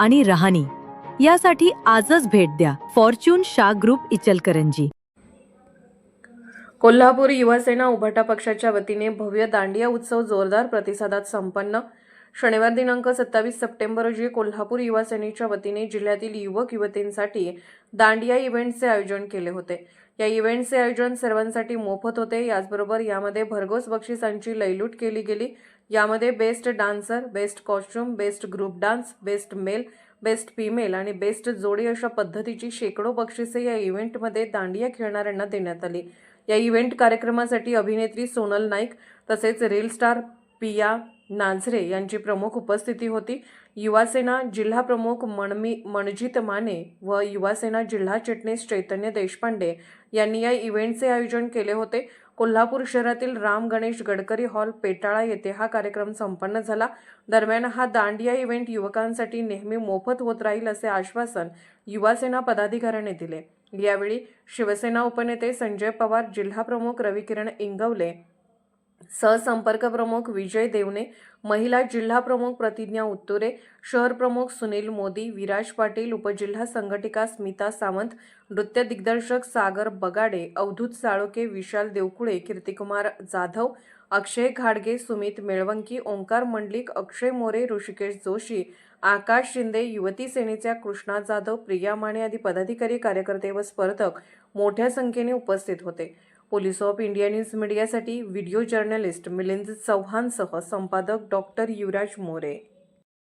आणि रहाणी. यासाठी आजच भेट द्या. फॉर्च्यून शा ग्रुप इचलकरंजी. कोल्हापूर युवासेना उभाटा पक्षाच्या वतीने भव्य दांडिया उत्सव जोरदार प्रतिसादात संपन्न. शनिवार दिनांक सत्तावीस सप्टेंबर रोजी कोल्हापूर युवा सेनेच्या वतीने जिल्ह्यातील युवक युवतींसाठी दांडिया इव्हेंटचे आयोजन केले होते. या इव्हेंटचे आयोजन सर्वांसाठी मोफत होते. याचबरोबर यामध्ये भरघोस बक्षिसांची लयलूट केली गेली. यामध्ये best dancer best costume best group dance best male best female आणि बेस्ट जोडी अशा पद्धतीची शेकडो बक्षिसे या इव्हेंटमध्ये दांडिया खेळणाऱ्यांना देण्यात आली. या इव्हेंट कार्यक्रमासाठी अभिनेत्री सोनल नाईक तसेच रील स्टार पिया नाझरे यांची प्रमुख उपस्थिती होती. युवासेना जिल्हा प्रमुख मणमी मणजित माने व युवासेना जिल्हा चिटणीस चैतन्य देशपांडे यांनी या इव्हेंटचे आयोजन केले होते. कोल्हापूर शहरातील राम गणेश गडकरी हॉल पेटाळा येथे हा कार्यक्रम संपन्न झाला. दरम्यान हा दांडिया इव्हेंट युवकांसाठी नेहमी मोफत होत राहील असे आश्वासन युवासेना पदाधिकाऱ्याने दिले. यावेळी शिवसेना उपनेते संजय पवार जिल्हाप्रमुख रविकिरण इंगवले सहसंपर्क प्रमुख विजय देवने महिला जिल्हा प्रमुख प्रतिज्ञा उत्तुरे शहर प्रमुख सुनील मोदी विराज पाटील उपजिल्हा संघटिका स्मिता सावंत नृत्य दिग्दर्शक सागर बगाडे अवधूत साळोके विशाल देवकुळे कीर्तिकुमार जाधव अक्षय घाडगे सुमित मेळवंकी ओंकार मंडलिक अक्षय मोरे ऋषिकेश जोशी आकाश शिंदे युवती सेनेच्या कृष्णा जाधव प्रिया माने आदी पदाधिकारी कार्यकर्ते व स्पर्धक मोठ्या संख्येने उपस्थित होते. पोलीस ऑफ इंडिया न्यूज मीडियासाठी व्हिडिओ जर्नलिस्ट मिलिंद चव्हाणसह संपादक डॉक्टर युवराज मोरे.